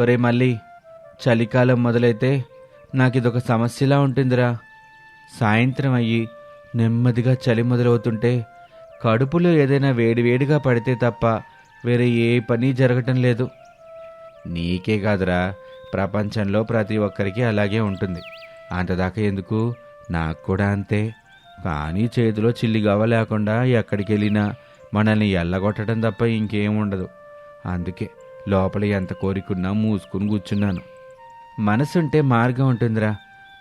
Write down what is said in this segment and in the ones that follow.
ఒరే మళ్ళీ చలికాలం మొదలైతే నాకు ఇదొక సమస్యలా ఉంటుందిరా. సాయంత్రం అయ్యి నెమ్మదిగా చలి మొదలవుతుంటే కడుపులో ఏదైనా వేడివేడిగా పడితే తప్ప వేరే ఏ పని జరగటం లేదు. నీకే కాదురా ప్రపంచంలో ప్రతి ఒక్కరికి అలాగే ఉంటుంది. అంతదాకా ఎందుకు? నాకు కూడా అంతే. కానీ చేతిలో చిల్లిగవ లేకుండా ఎక్కడికి వెళ్ళినా మనల్ని ఎల్లగొట్టడం తప్ప ఇంకేం ఉండదు. అందుకే లోపల ఎంత కోరికున్నా మూసుకుని కూర్చున్నాను. మనసుంటే మార్గం ఉంటుందిరా.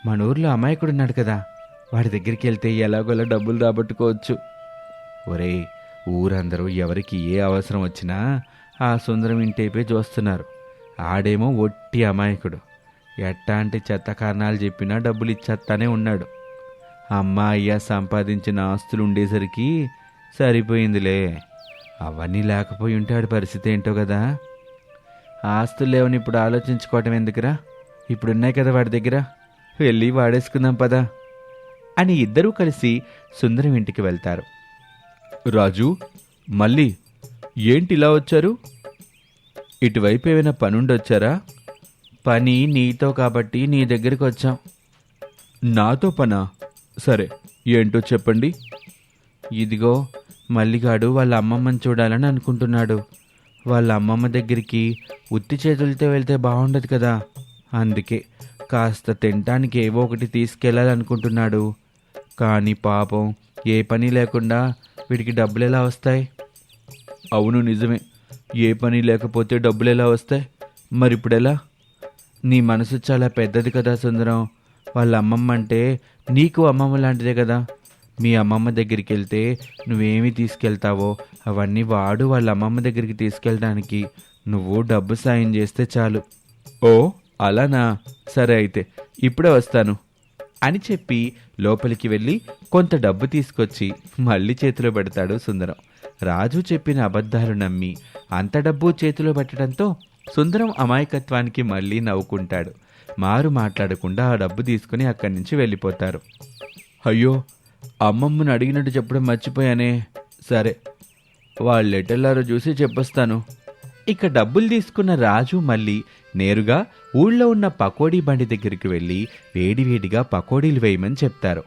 మన ఊర్లో అమాయకుడున్నాడు కదా. వాడి దగ్గరికి వెళ్తే ఎలాగోలా డబ్బులు రాబట్టుకోవచ్చు. ఒరేయ్ ఊరందరూ ఎవరికి ఏ అవసరం వచ్చినా ఆ సుందరం ఇంటైపే చూస్తున్నారు. ఆడేమో ఒట్టి అమాయకుడు. ఎట్టాంటి చెత్త కారణాలు చెప్పినా డబ్బులు ఇచ్చేస్తానే ఉన్నాడు. అమ్మ అయ్య సంపాదించిన ఆస్తులు ఉండేసరికి సరిపోయిందిలే. అవన్నీ లేకపోయి ఉంటే ఆడి పరిస్థితి ఏంటో కదా. ఆస్తులు లేవని ఇప్పుడు ఆలోచించుకోవటం ఎందుకురా? ఇప్పుడున్నాయి కదా వాడి దగ్గర. వెళ్ళి వాడేసుకుందాం పదా. అని ఇద్దరూ కలిసి సుందరం ఇంటికి వెళ్తారు. రాజు మళ్ళీ ఏంటి ఇలా వచ్చారు? ఇటువైపు ఏమైనా పనుండొచ్చారా? పని నీతో కాబట్టి నీ దగ్గరికి వచ్చాం. నాతో పనా? సరే ఏంటో చెప్పండి. ఇదిగో మల్లిగాడు వాళ్ళ అమ్మమ్మని చూడాలని అనుకుంటున్నాడు. వాళ్ళ అమ్మమ్మ దగ్గరికి ఉత్తి చేతులతో వెళ్తే బాగుండదు కదా? అందుకే కాస్త తినటానికి ఏవో ఒకటి తీసుకెళ్ళాలనుకుంటున్నాడు కానీ పాపం ఏ పని లేకుండా వీడికి డబ్బులు ఎలా వస్తాయి? అవును నిజమే. ఏ పని లేకపోతే డబ్బులు ఎలా వస్తాయి? మరి ఇప్పుడు ఎలా నీ మనసు చాలా పెద్దది కదా సుందరం. వాళ్ళ అమ్మమ్మ అంటే నీకు అమ్మమ్మ లాంటిదే కదా? మీ అమ్మమ్మ దగ్గరికి వెళ్తే నువ్వేమి తీసుకెళ్తావో అవన్నీ వాడు వాళ్ళ అమ్మమ్మ దగ్గరికి తీసుకెళ్ళడానికి. నువ్వు డబ్బు సాయం చేస్తే చాలు. ఓ అలానా? సరే అయితే ఇప్పుడే వస్తాను. అని చెప్పి లోపలికి వెళ్ళి కొంత డబ్బు తీసుకొచ్చి మళ్ళీ చేతిలో పెడతాడు సుందరం. రాజు చెప్పిన అబద్ధాలు నమ్మి అంత డబ్బు చేతిలో పెట్టడంతో సుందరం అమాయకత్వానికి మళ్ళీ నవ్వుకుంటాడు. మారు మాట్లాడకుండా ఆ డబ్బు తీసుకుని అక్కడి నుంచి వెళ్ళిపోతారు. అయ్యో అమ్మమ్మని అడిగినట్టు చెప్పడం మర్చిపోయానే. సరే వాళ్ళు ఎటెల్లారో చూసి చెప్పొస్తాను. ఇక డబ్బులు తీసుకున్న రాజు మళ్ళీ నేరుగా ఊళ్ళో ఉన్న పకోడీ బండి దగ్గరికి వెళ్ళి వేడివేడిగా పకోడీలు వేయమని చెప్తారు.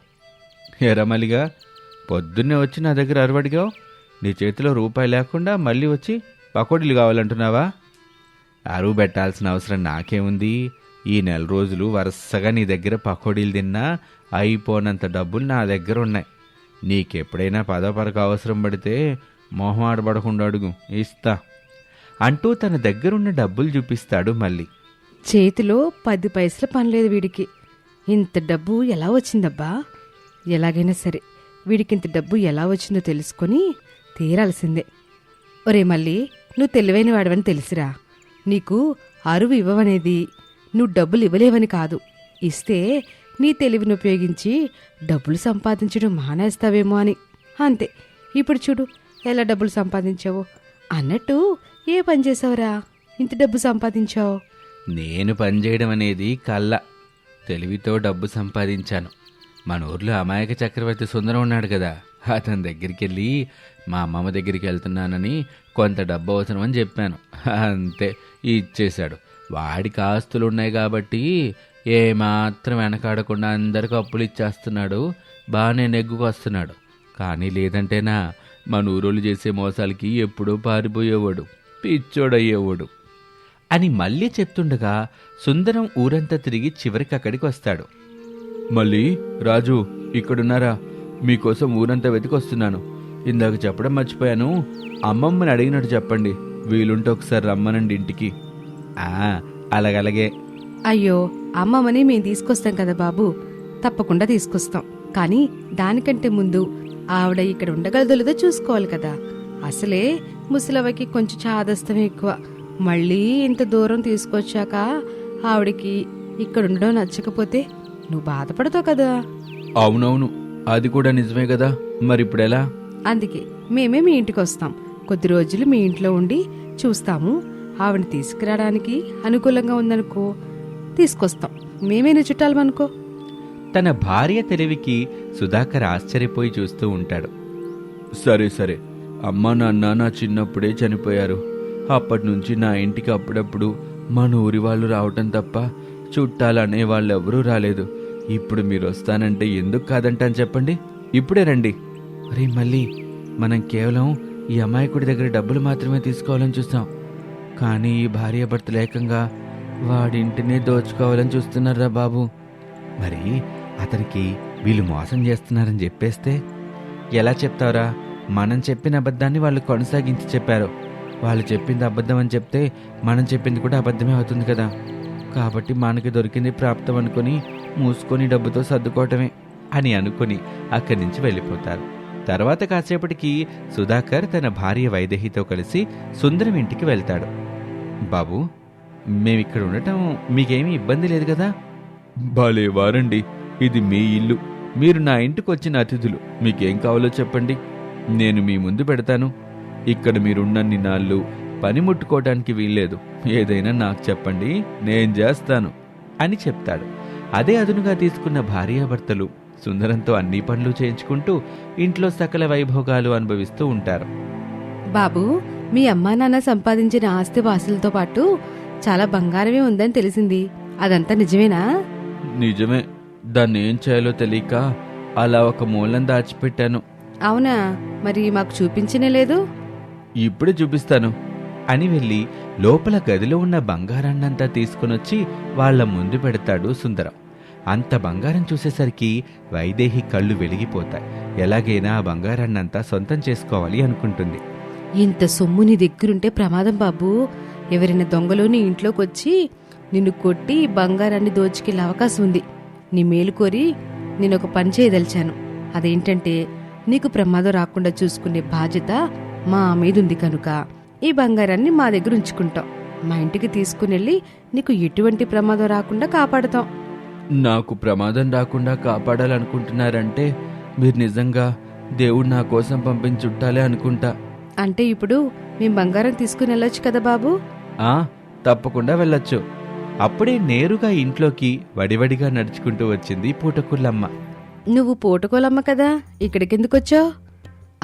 ఎరమలిగా పొద్దున్నే వచ్చి నా దగ్గర అరవడిగా నీ చేతిలో రూపాయి లేకుండా మళ్ళీ వచ్చి పకోడీలు కావాలంటున్నావా? అరువు పెట్టాల్సిన అవసరం నాకేముంది? ఈ నెల రోజులు వరుసగా నీ దగ్గర పకోడీలు తిన్నా అయిపోనంత డబ్బులు నా దగ్గర ఉన్నాయి. నీకెప్పుడైనా పదో పరకు అవసరం పడితే మొహం ఆడబడకుండా అడుగు. ఇస్తా. అంటూ తన దగ్గరున్న డబ్బులు చూపిస్తాడు మళ్ళీ. చేతిలో పది పైసలు పనిలేదు వీడికి. ఇంత డబ్బు ఎలా వచ్చిందబ్బా? ఎలాగైనా సరే వీడికి ఇంత డబ్బు ఎలా వచ్చిందో తెలుసుకొని తీరాల్సిందే. ఒరే మళ్ళీ నువ్వు తెలివైన వాడవని తెలిసిరా. నీకు అరువు ఇవ్వవనేది నువ్వు డబ్బులు ఇవ్వలేవని కాదు. ఇస్తే నీ తెలివిని ఉపయోగించి డబ్బులు సంపాదించడం మానేస్తావేమో అని. అంతే. ఇప్పుడు చూడు ఎలా డబ్బులు సంపాదించావు. అన్నట్టు ఏ పని చేసావురా? ఇంత డబ్బు సంపాదించావు. నేను పనిచేయడం అనేది కళ్ళ. తెలివితో డబ్బు సంపాదించాను. మన ఊర్లో అమాయక చక్రవర్తి సుందరం ఉన్నాడు కదా. అతని దగ్గరికి వెళ్ళి మా అమ్మమ్మ దగ్గరికి వెళ్తున్నానని కొంత డబ్బు అవసరం అని చెప్పాను. అంతే ఇచ్చేశాడు. వాడికి ఆస్తులు ఉన్నాయి కాబట్టి ఏమాత్రం వెనకాడకుండా అందరికి అప్పులు ఇచ్చేస్తున్నాడు. బాగానే నెగ్గుకొస్తున్నాడు. కానీ లేదంటేనా మన ఊరోళ్ళు చేసే మోసాలకి ఎప్పుడూ పారిపోయేవాడు పిచ్చోడయ్యేవాడు అని మళ్ళీ చెప్తుండగా సుందరం ఊరంతా తిరిగి చివరికి అక్కడికి వస్తాడు. మళ్ళీ రాజు ఇక్కడున్నారా? మీకోసం ఊరంతా వెతికొస్తున్నాను. ఇందాక చెప్పడం మర్చిపోయాను. అమ్మమ్మని అడిగినట్టు చెప్పండి. వీలుంటే ఒకసారి రమ్మనండి ఇంటికి. అలాగలాగే. అయ్యో అమ్మమ్మని మేము తీసుకొస్తాం కదా బాబు. తప్పకుండా తీసుకొస్తాం. కానీ దానికంటే ముందు ఆవిడ ఇక్కడ ఉండగలదో లేదో చూసుకోవాలి కదా. అసలే ముసలవ్వకి కొంచెం చాదస్తం ఎక్కువ. మళ్ళీ ఇంత దూరం తీసుకొచ్చాక ఆవిడకి ఇక్కడ ఉండడం నచ్చకపోతే నువ్వు బాధపడతావు కదా. అవునవును అది కూడా నిజమే కదా. మరి ఇప్పుడు ఎలా అందుకే మేమే మీ ఇంటికి వస్తాం కొద్ది రోజులు మీ ఇంట్లో ఉండి చూస్తాము. ఆవిడని తీసుకురావడానికి అనుకూలంగా ఉందనుకో తీసుకొస్తాం. మేమేనా చుట్టాలం అనుకో. తన భార్య తెలివికి సుధాకర్ ఆశ్చర్యపోయి చూస్తూ ఉంటాడు. సరే సరే. అమ్మ నాన్న నా చిన్నప్పుడే చనిపోయారు. అప్పటి నుంచి నా ఇంటికి అప్పుడప్పుడు మన ఊరి వాళ్ళు రావటం తప్ప చుట్టాలు అనే వాళ్ళు ఎవరూ రాలేదు. ఇప్పుడు మీరు వస్తానంటే ఎందుకు కాదంటాను చెప్పండి. ఇప్పుడే రండి. అరే మళ్ళీ మనం కేవలం ఈ అమాయకుడి దగ్గర డబ్బులు మాత్రమే తీసుకోవాలని చూస్తాం. కానీ ఈ భార్యాభర్తలు ఏకంగా వాడింటినే దోచుకోవాలని చూస్తున్నారా బాబు? మరి అతనికి వీళ్ళు మోసం చేస్తున్నారని చెప్పేస్తే ఎలా చెప్తారా మనం చెప్పిన అబద్ధాన్ని వాళ్ళు కొనసాగించి చెప్పారు. వాళ్ళు చెప్పింది అబద్ధం అని చెప్తే మనం చెప్పింది కూడా అబద్ధమే అవుతుంది కదా. కాబట్టి మనకి దొరికింది ప్రాప్తం అనుకొని మూసుకొని డబ్బుతో సర్దుకోవటమే అని అనుకుని అక్కడి నుంచి వెళ్ళిపోతారు. తర్వాత కాసేపటికి సుధాకర్ తన భార్య వైదేహితో కలిసి సుందరం ఇంటికి వెళ్తాడు. బాబు మేమిక్కడ ఉండటం మీకేమీ ఇబ్బంది లేదు కదా? భలే వారండి. ఇది మీ ఇల్లు. మీరు నా ఇంటికి వచ్చిన అతిథులు. మీకేం కావాలో చెప్పండి. నేను మీ ముందు పెడతాను. ఇక్కడ మీరున్నన్ని నాళ్ళు పని ముట్టుకోవడానికి వీల్లేదు. ఏదైనా నాకు చెప్పండి. నేను చేస్తాను. అని చెప్తాడు. అదే అదునుగా తీసుకున్న భార్యాభర్తలు సుందరంతో అన్ని పనులు చేయించుకుంటూ ఇంట్లో సకల వైభోగాలు అనుభవిస్తూ ఉంటారు. బాబు మీ అమ్మా నాన్న సంపాదించిన ఆస్తి వాసులతో పాటు చాలా బంగారమే ఉందని తెలిసింది. అదంతా నిజమేనా? నిజమే. దాన్ని ఏం చేయాలో తెలియక అలా ఒక మూలం దాచిపెట్టాను. అవునా? మరి మాకు చూపించనే లేదు? ఇప్పుడే చూపిస్తాను. అని వెళ్ళి లోపల గదిలో ఉన్న బంగారాన్నంతా తీసుకునొచ్చి వాళ్ళ ముందు పెడతాడు సుందరం. అంత బంగారం చూసేసరికి వైదేహి కళ్ళు వెలిగిపోతాయి. ఎలాగైనా ఆ బంగారాన్నంతా సొంతం చేసుకోవాలి అనుకుంటుంది. ఇంత సొమ్ము నీ దగ్గరుంటే ప్రమాదం బాబు. ఎవరైనా దొంగలోని ఇంట్లోకి వచ్చి నిన్ను కొట్టి బంగారాన్ని దోచుకెళ్ళే అవకాశం ఉంది. నీ మేలు కోరి నేను ఒక పని చేయదలిచాను. అదేంటంటే నీకు ప్రమాదం రాకుండా చూసుకునే బాధ్యత మా మీద ఉంది కనుక. ఈ బంగారాన్ని మా దగ్గర ఉంచుకుంటాం మా ఇంటికి తీసుకునెళ్ళి నీకు ఎటువంటి ప్రమాదం రాకుండా కాపాడుతాం. నాకు ప్రమాదం రాకుండా కాపాడాలనుకుంటున్నారంటే మీరు నిజంగా దేవుడు నా కోసం పంపించుంటాలే అనుకుంటా. అంటే ఇప్పుడు మేము బంగారం తీసుకుని వెళ్ళొచ్చు కదా బాబు? ఆ తప్పకుండా వెళ్ళొచ్చు. అప్పుడే నేరుగా ఇంట్లోకి వడివడిగా నడుచుకుంటూ వచ్చింది పూటకుల్లమ్మ నువ్వు పూటకోలమ్మ కదా? ఇక్కడికెందుకొచ్చావు?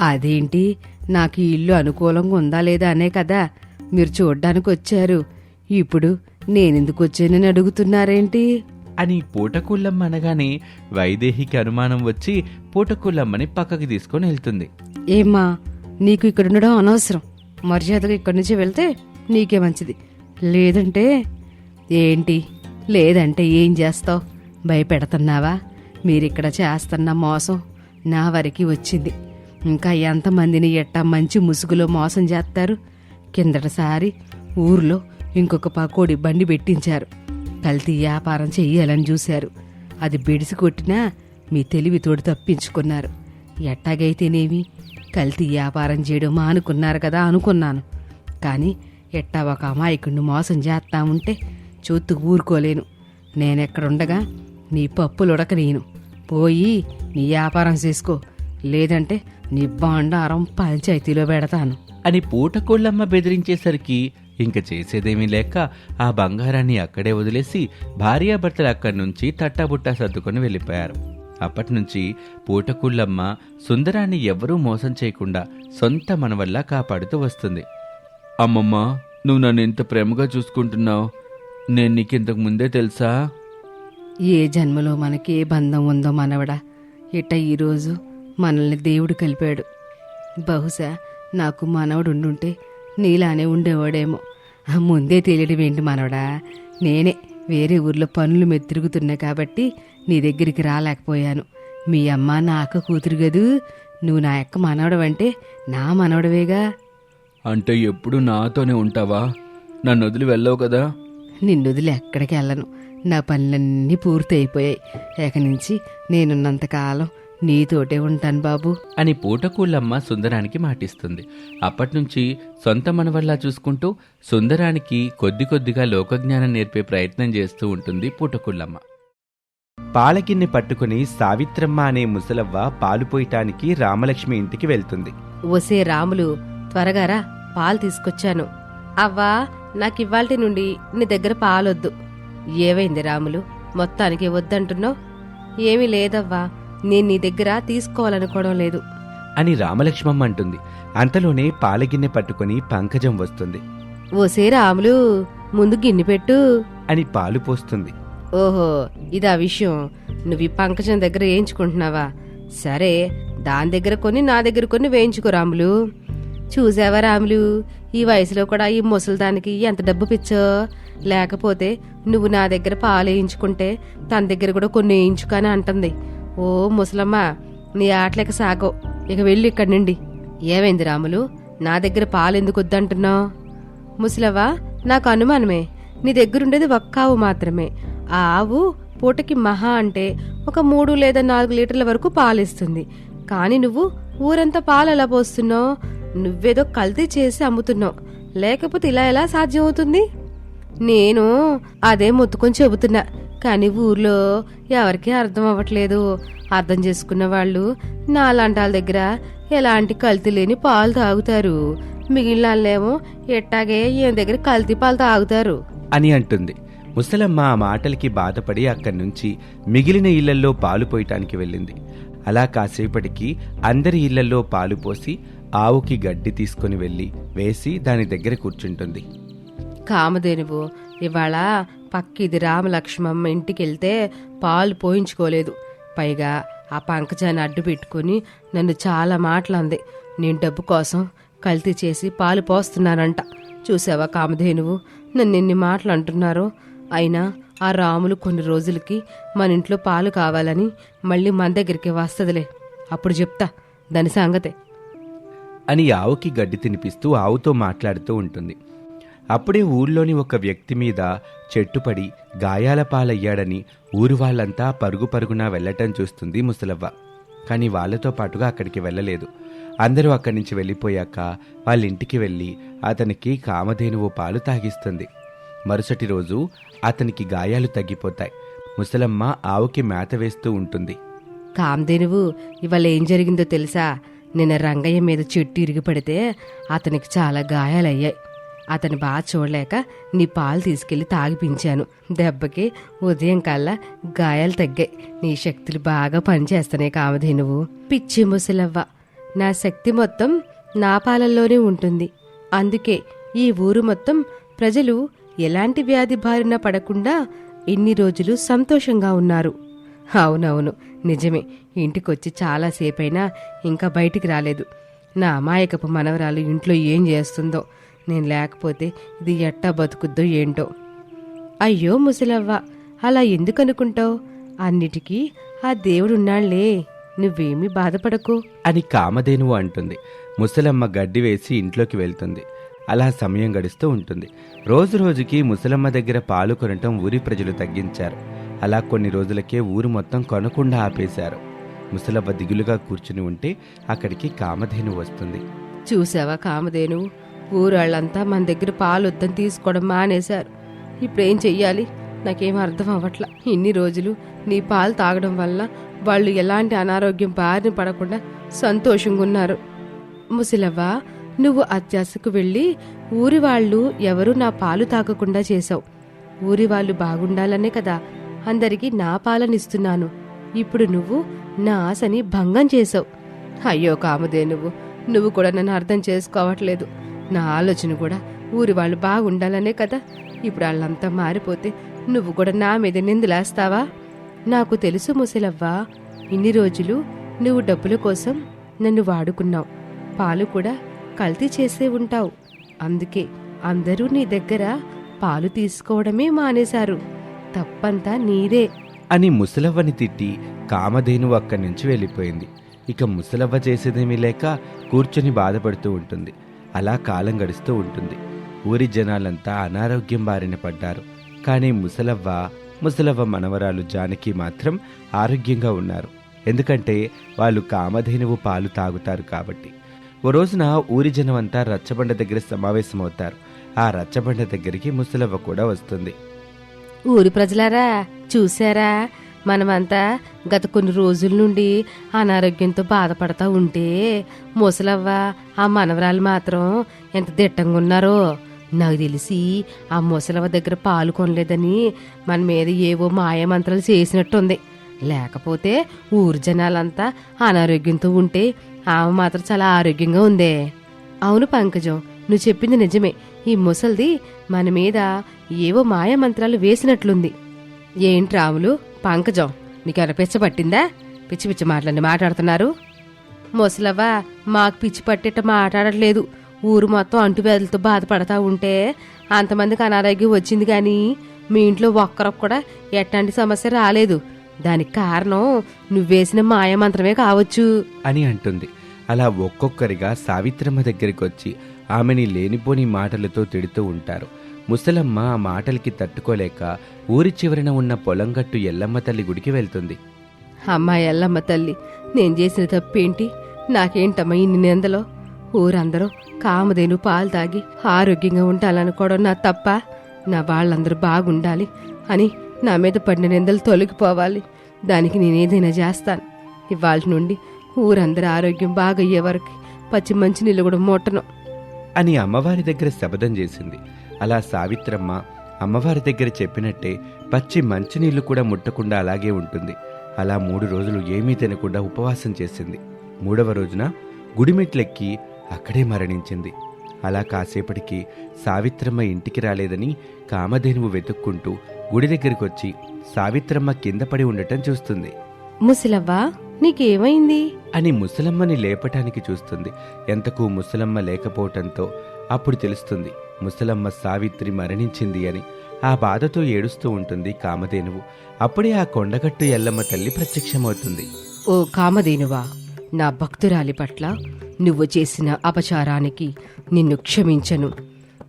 అదేంటి నాకు ఈ ఇల్లు అనుకూలంగా ఉందా లేదా అనే కదా? మీరు చూడ్డానికి వచ్చారు ఇప్పుడు నేనెందుకు వచ్చానని అడుగుతున్నారేంటి? అని పూటకూళ్ళమ్మ అనగానే వైదేహికి అనుమానం వచ్చి పూటకూళ్ళమ్మని పక్కకి తీసుకొని వెళ్తుంది. ఏమ్మా నీకు ఇక్కడ ఉండడం అనవసరం. మర్యాదగా ఇక్కడి నుంచి వెళ్తే నీకే మంచిది. లేదంటే ఏంటి? లేదంటే ఏం చేస్తావు? భయపెడుతున్నావా? మీరిక్కడ చేస్తున్న మోసం నా వరకు వచ్చింది. ఇంకా ఎంతమందిని ఎట్టా మంచి ముసుగులో మోసం చేస్తారు? కిందటిసారి ఊర్లో ఇంకొక పకోడి బండి పెట్టించారు. కల్తీ వ్యాపారం చెయ్యాలని చూశారు. అది బిడిసి కొట్టినా మీ తెలివితోడు తప్పించుకున్నారు. ఎట్టాగైతేనేమి? కల్తీ వ్యాపారం చేయడం మానుకున్నారు కదా అనుకున్నాను. కానీ ఎట్టా ఒక అమాయకుడిని మోసం చేస్తా ఉంటే చూత్తు ఊరుకోలేను. నేనెక్కడుండగా నీ పప్పులు ఉడక నేను. పోయి నీ వ్యాపారం చేసుకో. లేదంటే నీ బాండారం పంచాయతీలో పెడతాను. అని పూటకోళ్ళమ్మ బెదిరించేసరికి ఇంక చేసేదేమీ లేక ఆ బంగారాన్ని అక్కడే వదిలేసి భార్యాభర్తలు అక్కడి నుంచి తట్టాబుట్టా సర్దుకొని వెళ్ళిపోయారు. అప్పటినుంచి పూటకుళ్ళమ్మ సుందరాన్ని ఎవరూ మోసం చేయకుండా సొంత మనవల్లా కాపాడుతూ వస్తుంది. అమ్మమ్మ నువ్వు నన్ను ఇంత ప్రేమగా చూసుకుంటున్నావు. నేను నీకింతకు ముందే తెలుసా? ఏ జన్మలో మనకి ఏ బంధం ఉందో మనవడా? ఇట ఈరోజు మనల్ని దేవుడు కలిపాడు. బహుశా నాకు మనవడు ఉండుంటే నీలానే ఉండేవాడేమో. ముందే తెలియడం ఏంటి మనవడా? నేనే వేరే ఊర్లో పనులు మీద తిరుగుతున్నా కాబట్టి నీ దగ్గరికి రాలేకపోయాను. మీ అమ్మ నా అక్క కూతురు గదు నువ్వు నా అక్క మనవడవంటే నా మనవడవేగా? అంటే ఎప్పుడు నాతోనే ఉంటావా? నన్ను వదిలి వెళ్ళవు కదా? నిన్ను వదిలి ఎక్కడికి వెళ్ళను. నా పనులన్నీ పూర్తి అయిపోయాయి ఇక నుంచి నేనున్నంతకాలం నీతోటే ఉంటాను బాబు. అని పూటకూళ్ళమ్మ సుందరానికి మాటిస్తుంది. అప్పట్నుంచి సొంత మనవల్లా చూసుకుంటూ సుందరానికి కొద్ది కొద్దిగా లోకజ్ఞానం నేర్పే ప్రయత్నం చేస్తూ ఉంటుంది పూటకూళ్ళమ్మ పాలకిన్ని పట్టుకుని సావిత్రమ్మ అనే ముసలవ్వ పాలు పోయటానికి రామలక్ష్మి ఇంటికి వెళ్తుంది. ఒసే రాములు త్వరగా రా పాలు తీసుకొచ్చాను. అవ్వా నాకివ్వాల్టి నుండి నీ దగ్గర పాలొద్దు. ఏవైంది రాములు మొత్తానికి వద్దంటున్నావు? ఏమీ లేదవ్వా. నేను నీ దగ్గర తీసుకోవాలనుకోవడం లేదు. అని రామలక్ష్మమ్మ అంటుంది. అంతలోనే పాలగిన్నె పట్టుకుని పంకజం వస్తుంది. ఓసే రాములు ముందు గిన్నె పెట్టు. అని పాలు పోస్తుంది. ఓహో ఇదా విషయం. నువ్వు ఈ పంకజం దగ్గర వేయించుకుంటున్నావా? సరే దాని దగ్గర కొన్ని నా దగ్గర కొన్ని వేయించుకో రాములు. చూసావా రాములు? ఈ వయసులో కూడా ఈ ముసలిదానికి ఎంత డబ్బు పిచ్చో. లేకపోతే నువ్వు నా దగ్గర పాలు వేయించుకుంటే తన దగ్గర కూడా కొన్ని వేయించుకొని అంటుంది. ఓ ముసలమ్మ నీ ఆటలేక సాగో. ఇక వెళ్ళి ఇక్కడి నుండి. ఏమైంది రాములు? నా దగ్గర పాలు ఎందుకు వద్దంటున్నావు ముసలవ్వ నాకు అనుమానమే. నీ దగ్గరుండేది ఒక్క ఆవు మాత్రమే. ఆ ఆవు పూటకి మహా అంటే ఒక మూడు లేదా నాలుగు లీటర్ల వరకు పాలిస్తుంది. కానీ నువ్వు ఊరంతా పాలు ఎలా పోస్తున్నావు? నువ్వేదో కల్తీ చేసి అమ్ముతున్నావు. లేకపోతే ఇలా ఎలా సాధ్యమవుతుంది? నేను అదే మొత్తుకొని చెబుతున్నా. కానీ ఊర్లో ఎవరికీ అర్థం అవ్వట్లేదు. అర్థం చేసుకున్న వాళ్ళు నాలాంటి వాళ్ళ దగ్గర ఎలాంటి కల్తీ లేని పాలు తాగుతారు. మిగిలిన వాళ్ళేమో ఎట్టాగే ఈయన దగ్గర కల్తీ పాలు తాగుతారు. అని అంటుంది. ముసలమ్మ ఆ మాటలకి బాధపడి అక్కడి నుంచి మిగిలిన ఇళ్ళల్లో పాలు పోయటానికి వెళ్ళింది. అలా కాసేపటికి అందరి ఇళ్ళల్లో పాలు పోసి ఆవుకి గడ్డి తీసుకుని వెళ్ళి వేసి దాని దగ్గర కూర్చుంటుంది. కామధేనువు ఇవాళ పక్కిది రామలక్ష్మమ్మ ఇంటికి వెళ్తే పాలు పోయించుకోలేదు. పైగా ఆ పంకజాన్ని అడ్డు పెట్టుకుని నన్ను చాలా మాటలంది. నేను డబ్బు కోసం కల్తీ చేసి పాలు పోస్తున్నానంట. చూసావా కామధేనువు? నన్ను ఎన్ని మాటలు అంటున్నారో అయినా ఆ రాములు కొన్ని రోజులకి మన ఇంట్లో పాలు కావాలని మళ్ళీ మన దగ్గరికి వస్తుందిలే. అప్పుడు చెప్తా దాని సంగతే. అని ఆవుకి గడ్డి తినిపిస్తూ ఆవుతో మాట్లాడుతూ ఉంటుంది. అప్పుడే ఊళ్ళోని ఒక వ్యక్తి మీద చెట్టుపడి గాయాల పాలయ్యాడని ఊరు వాళ్ళంతా పరుగు పరుగున వెళ్ళటం చూస్తుంది ముసలవ్వ. కానీ వాళ్ళతో పాటుగా అక్కడికి వెళ్ళలేదు. అందరూ అక్కడి నుంచి వెళ్ళిపోయాక వాళ్ళ ఇంటికి వెళ్ళి అతనికి కామధేనువు పాలు తాగిస్తుంది. మరుసటి రోజు అతనికి గాయాలు తగ్గిపోతాయి. ముసలమ్మ ఆవుకి మేత వేస్తూ ఉంటుంది. కామధేనువు ఇవాళ ఏం జరిగిందో తెలుసా? నిన్న రంగయ్య మీద చెట్టు ఇరిగి పడితే అతనికి చాలా గాయాలయ్యాయి. అతని బాగా చూడలేక నీ పాలు తీసుకెళ్ళి తాగిపించాను దెబ్బకి ఉదయం కల్లా గాయాలు తగ్గాయి. నీ శక్తులు బాగా పనిచేస్తున్నాయి కామధేనువు. పిచ్చి ముసలవ్వ. నా శక్తి మొత్తం నా పాలల్లోనే ఉంటుంది. అందుకే ఈ ఊరు మొత్తం ప్రజలు ఎలాంటి వ్యాధి బారిన పడకుండా ఇన్ని రోజులు సంతోషంగా ఉన్నారు. అవునవును నిజమే. ఇంటికొచ్చి చాలాసేపైనా ఇంకా బయటికి రాలేదు. నా అమాయకపు మనవరాలు ఇంట్లో ఏం చేస్తుందో నేను లేకపోతే ఇది ఎట్టా బతుకుద్దో ఏంటో. అయ్యో ముసలవ్వ అలా ఎందుకు అనుకుంటావు అన్నిటికీ ఆ దేవుడున్నాళ్ళే నువ్వేమీ బాధపడకు. అని కామధేనువు అంటుంది. ముసలమ్మ గడ్డి వేసి ఇంట్లోకి వెళ్తుంది. అలా సమయం గడుస్తూ ఉంటుంది. రోజు రోజుకి ముసలమ్మ దగ్గర పాలు కొనటం ఊరి ప్రజలు తగ్గించారు. అలా కొన్ని రోజులకే ఊరు మొత్తం కొనకుండా ఆపేశారు. ముసలవ్వ దిగులుగా కూర్చుని ఉంటే అక్కడికి కామధేను వస్తుంది. చూసావా కామధేను ఊరాళ్ళంతా మన దగ్గర పాలు వద్దని తీసుకోవడం మానేశారు. ఇప్పుడేం చెయ్యాలి? నాకేం అర్థం అవ్వట్లా. ఇన్ని రోజులు నీ పాలు తాగడం వల్ల వాళ్ళు ఎలాంటి అనారోగ్యం బారిన పడకుండా సంతోషంగా ఉన్నారు. ముసిలవ్వ నువ్వు అత్యాశకు వెళ్ళి ఊరి వాళ్ళు ఎవరు నా పాలు తాగకుండా చేశావు. ఊరి వాళ్ళు బాగుండాలనే కదా. అందరికీ నా పాలనిస్తున్నాను. ఇప్పుడు నువ్వు నా ఆశని భంగం చేశావు. అయ్యో కామదే నువ్వు. నువ్వు కూడా నన్ను అర్థం చేసుకోవట్లేదు. నా ఆలోచన కూడా ఊరి వాళ్ళు బాగుండాలనే కదా. ఇప్పుడు వాళ్ళంతా మారిపోతే నువ్వు కూడా నా మీద నిందులేస్తావా? నాకు తెలుసు ముసలవ్వా ఇన్ని రోజులు నువ్వు డబ్బుల కోసం నన్ను వాడుకున్నావు. పాలు కూడా కల్తీ చేసే ఉంటావు. అందుకే అందరూ నీ దగ్గర పాలు తీసుకోవడమే మానేశారు. తప్పంతా నీదే. అని ముసలవ్వని తిట్టి కామధేను అక్కడి నుంచి వెళ్ళిపోయింది. ఇక ముసలవ్వ చేసేదేమీ లేక కూర్చొని బాధపడుతూ ఉంటుంది. అలా కాలం గడుస్తూ ఉంటుంది. ఊరి జనాలంతా అనారోగ్యం బారిన పడ్డారు. కానీ ముసలవ్వ ముసలవ్వ మనవరాలు జానకి మాత్రం ఆరోగ్యంగా ఉన్నారు. ఎందుకంటే వాళ్ళు కామధేనువు పాలు తాగుతారు కాబట్టి. ఓ రోజున ఊరి జనమంతా రచ్చబండ దగ్గర సమావేశమవుతారు. ఆ రచ్చబండ దగ్గరికి ముసలవ్వ కూడా వస్తుంది. ఊరి ప్రజలారా చూసారా మనమంతా గత కొన్ని రోజుల నుండి అనారోగ్యంతో బాధపడతా ఉంటే ముసలవ్వ ఆ మనవరాలు మాత్రం ఎంత దిట్టంగా ఉన్నారో నాకు తెలిసి ఆ ముసలవ్వ దగ్గర పాలు కొనలేదని మన మీద ఏవో మాయమంత్రాలు చేసినట్టుంది. లేకపోతే ఊరు జనాలంతా అనారోగ్యంతో ఉంటే ఆమె మాత్రం చాలా ఆరోగ్యంగా ఉందే. అవును పంకజం నువ్వు చెప్పింది నిజమే. ఈ ముసల్ది మన మీద ఏవో మాయమంత్రాలు వేసినట్లుంది. ఏంటి రాములు? పంకజం నీకేమైనా పిచ్చ పట్టిందా? పిచ్చి పిచ్చి మాటలన్నీ మాట్లాడుతున్నారు. ముసలవ్వ మాకు పిచ్చి పట్టేట మాట్లాడట్లేదు. ఊరు మొత్తం అంటువ్యాధులతో బాధపడతా ఉంటే అంతమందికి అనారోగ్యం వచ్చింది కానీ మీ ఇంట్లో ఒక్కరికి కూడా ఎట్లాంటి సమస్య రాలేదు. దానికి కారణం నువ్వేసిన మాయమంత్రమే కావచ్చు. అని అంటుంది. అలా ఒక్కొక్కరిగా సావిత్రమ్మ దగ్గరికి వచ్చి ఆమెని లేనిపోని మాటలతో తిడుతూ ఉంటారు. ముసలమ్మ ఆ మాటలకి తట్టుకోలేక ఊరి చివరన ఉన్న పొలంగట్టు ఎల్లమ్మ తల్లి గుడికి వెళ్తుంది. అమ్మా ఎల్లమ్మ తల్లి నేను చేసిన తప్పేంటి? నాకేంటమ్మా ఇన్ని నిందలో? ఊరందరూ కామధేను పాలు తాగి ఆరోగ్యంగా ఉండాలనుకోవడం నా తప్ప? నా వాళ్ళందరూ బాగుండాలి అని నా మీద పడిన నిందలు తొలగిపోవాలి. దానికి నేనేదైనా చేస్తాను. ఇవాళ నుండి ఊరందరూ ఆరోగ్యం బాగయ్యే వరకు పచ్చి మంచి నీళ్ళు కూడా ముట్టను. అని అమ్మవారి దగ్గర శపథం చేసింది. అలా సావిత్రమ్మ అమ్మవారి దగ్గర చెప్పినట్టే పచ్చి మంచినీళ్ళు కూడా ముట్టకుండా అలాగే ఉంటుంది. అలా మూడు రోజులు ఏమీ తినకుండా ఉపవాసం చేసింది. మూడవ రోజున గుడిమెట్లెక్కి అక్కడే మరణించింది. అలా కాసేపటికి సావిత్రమ్మ ఇంటికి రాలేదని కామధేనువు వెతుక్కుంటూ గుడి దగ్గరికి వచ్చి సావిత్రమ్మ కింద పడి ఉండటం చూస్తుంది. ముసలవ్వ నీకేమైంది? అని ముసలమ్మని లేపటానికి చూస్తుంది. ఎంతకు ముసలమ్మ లేకపోవటంతో అప్పుడు తెలుస్తుంది. ముసలమ్మ సావిత్రి మరణించింది అని ఆ బాధతో ఏడుస్తూ ఉంటుంది కామధేనువు. అప్పుడే ఆ కొండగట్టు ఎల్లమ్మ తల్లి ప్రత్యక్షమవుతుంది. ఓ కామధేనువా నా భక్తురాలి పట్ల నువ్వు చేసిన అపచారానికి నిన్ను క్షమించను.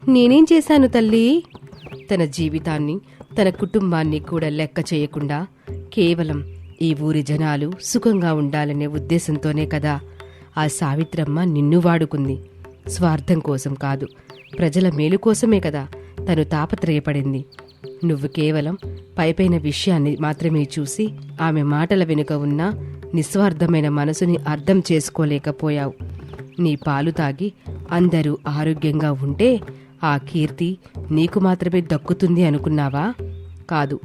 నేనేం చేశాను తల్లి? తన జీవితాన్ని తన కుటుంబాన్ని కూడా లెక్క చేయకుండా కేవలం ఈ ఊరి జనాలు సుఖంగా ఉండాలనే ఉద్దేశంతోనే కదా ఆ సావిత్రమ్మ నిన్ను వాడుకుంది. స్వార్థం కోసం కాదు ప్రజల మేలు కోసమే కదా తను తాపత్రయపడింది. నువ్వు కేవలం పైపైన విషయాన్ని మాత్రమే చూసి ఆమె మాటల వెనుక ఉన్న నిస్వార్థమైన మనసుని అర్థం చేసుకోలేకపోయావు. నీ పాలు తాగి అందరూ ఆరోగ్యంగా ఉంటే ఆ కీర్తి నీకు మాత్రమే దక్కుతుంది అనుకున్నావా? కాదు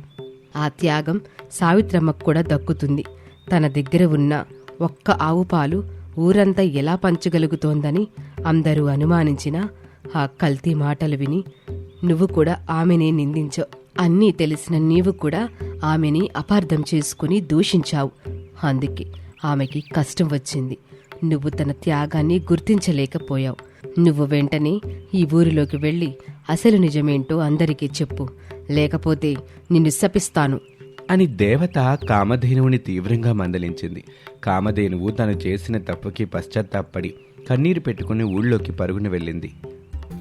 ఆ త్యాగం సావిత్రమ్మకు కూడా దక్కుతుంది. తన దగ్గర ఉన్న ఒక్క ఆవు పాలు ఊరంతా ఎలా పంచగలుగుతోందని అందరూ అనుమానించినా ఆ కల్తీ మాటలు విని నువ్వు కూడా ఆమెనే నిందించావు అన్నీ తెలిసిన నీవు కూడా ఆమెని అపార్థం చేసుకుని దూషించావు. అందుకే ఆమెకి కష్టం వచ్చింది. నువ్వు తన త్యాగాన్ని గుర్తించలేకపోయావు. నువ్వు వెంటనే ఈ ఊరిలోకి వెళ్ళి అసలు నిజమేంటో అందరికీ చెప్పు. లేకపోతే నిన్ను శపిస్తాను. అని దేవత కామధేనువుని తీవ్రంగా మందలించింది. కామధేనువు తను చేసిన తప్పుకి పశ్చాత్తాపడి కన్నీరు పెట్టుకుని ఊళ్ళోకి పరుగున వెళ్ళింది.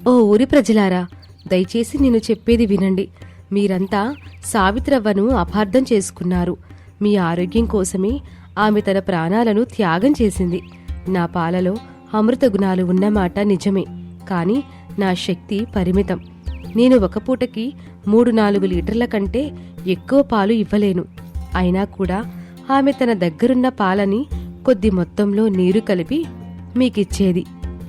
ఓ ఊరి ప్రజలారా దయచేసి నేను చెప్పేది వినండి. మీరంతా సావిత్రవ్వను అపార్థం చేసుకున్నారు. మీ ఆరోగ్యం కోసమే ఆమె తన ప్రాణాలను త్యాగం చేసింది. నా పాలలో అమృత గుణాలు ఉన్నమాట నిజమే కానీ నా శక్తి పరిమితం. నేను ఒక పూటకి మూడు నాలుగు లీటర్ల కంటే ఎక్కువ పాలు ఇవ్వలేను. అయినా కూడా ఆమె తన దగ్గరున్న పాలని కొద్ది మొత్తంలో నీరు కలిపి మీకిచ్చేది.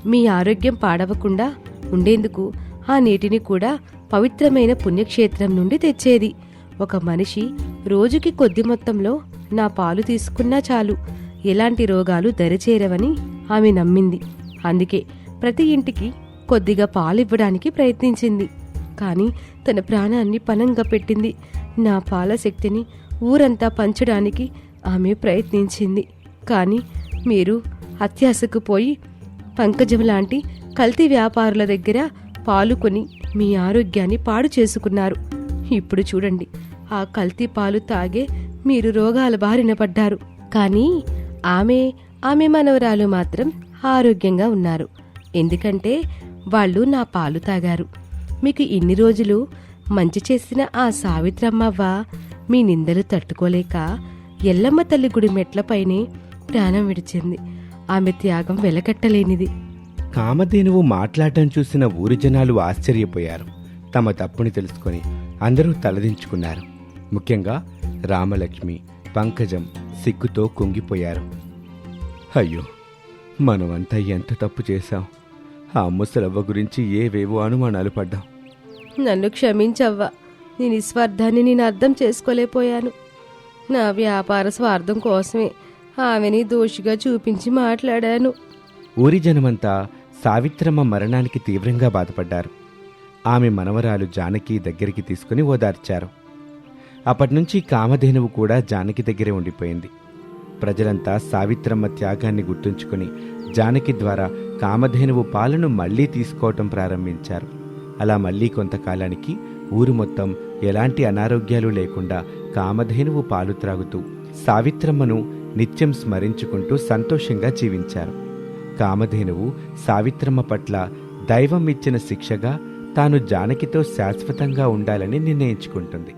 మీ ఆరోగ్యం పాడవకుండా ఉండేందుకు ఆ నీటిని కూడా పవిత్రమైన పుణ్యక్షేత్రం నుండి తెచ్చేది. ఒక మనిషి రోజుకి కొద్ది మొత్తంలో నా పాలు తీసుకున్నా చాలు. ఎలాంటి రోగాలు దరిచేరవని ఆమె నమ్మింది. అందుకే ప్రతి ఇంటికి కొద్దిగా పాలివ్వడానికి ప్రయత్నించింది. కానీ తన ప్రాణాన్ని పనంగా పెట్టింది. నా పాల శక్తిని ఊరంతా పంచడానికి ఆమె ప్రయత్నించింది. కానీ మీరు అత్యాశకు పోయి పంకజం లాంటి కల్తీ వ్యాపారుల దగ్గర పాలుకొని మీ ఆరోగ్యాన్ని పాడు చేసుకున్నారు. ఇప్పుడు చూడండి ఆ కల్తీ పాలు తాగే మీరు రోగాల బారిన పడ్డారు. కానీ ఆమె ఆమె మనవరాలు మాత్రం ఆరోగ్యంగా ఉన్నారు. ఎందుకంటే వాళ్ళు నా పాలు తాగారు. మీకు ఇన్ని రోజులు మంచి చేసిన ఆ సావిత్రమ్మవ్వ మీ నిందలు తట్టుకోలేక ఎల్లమ్మ తల్లి గుడి మెట్లపైనే ప్రాణం విడిచింది. ఆమె త్యాగం వెలకట్టలేనిది. కామధేనువు మాట్లాడటం చూసిన ఊరి జనాలు ఆశ్చర్యపోయారు. తమ తప్పుని తెలుసుకొని అందరూ తలదించుకున్నారు. ముఖ్యంగా రామలక్ష్మి పంకజం సిగ్గుతో కుంగిపోయారు. అయ్యో మనమంతా ఎంత తప్పు చేశాం? ఆ ముసలవ్వ గురించి ఏవేవో అనుమానాలు పడ్డాం. నన్ను క్షమించవ్వా. నీ నిస్వార్థాన్ని నేను అర్థం చేసుకోలేకపోయాను. నా వ్యాపార స్వార్థం కోసమే ఆమెని దోషిగా చూపించి మాట్లాడాను. ఊరి జనమంతా సావిత్రమ్మ మరణానికి తీవ్రంగా బాధపడ్డారు. ఆమె మనవరాలు జానకి దగ్గరికి తీసుకుని ఓదార్చారు. అప్పటినుంచి కామధేనువు కూడా జానకి దగ్గరే ఉండిపోయింది. ప్రజలంతా సావిత్రమ్మ త్యాగాన్ని గుర్తుంచుకుని జానకి ద్వారా కామధేనువు పాలను మళ్ళీ తీసుకోవటం ప్రారంభించారు. అలా మళ్ళీ కొంతకాలానికి ఊరు మొత్తం ఎలాంటి అనారోగ్యాలు లేకుండా కామధేనువు పాలు త్రాగుతూ సావిత్రమ్మను నిత్యం స్మరించుకుంటూ సంతోషంగా జీవించారు. కామధేనువు సావిత్రమ్మ పట్ల దైవం ఇచ్చిన శిక్షగా తాను జానకితో శాశ్వతంగా ఉండాలని నిర్ణయించుకుంటుంది.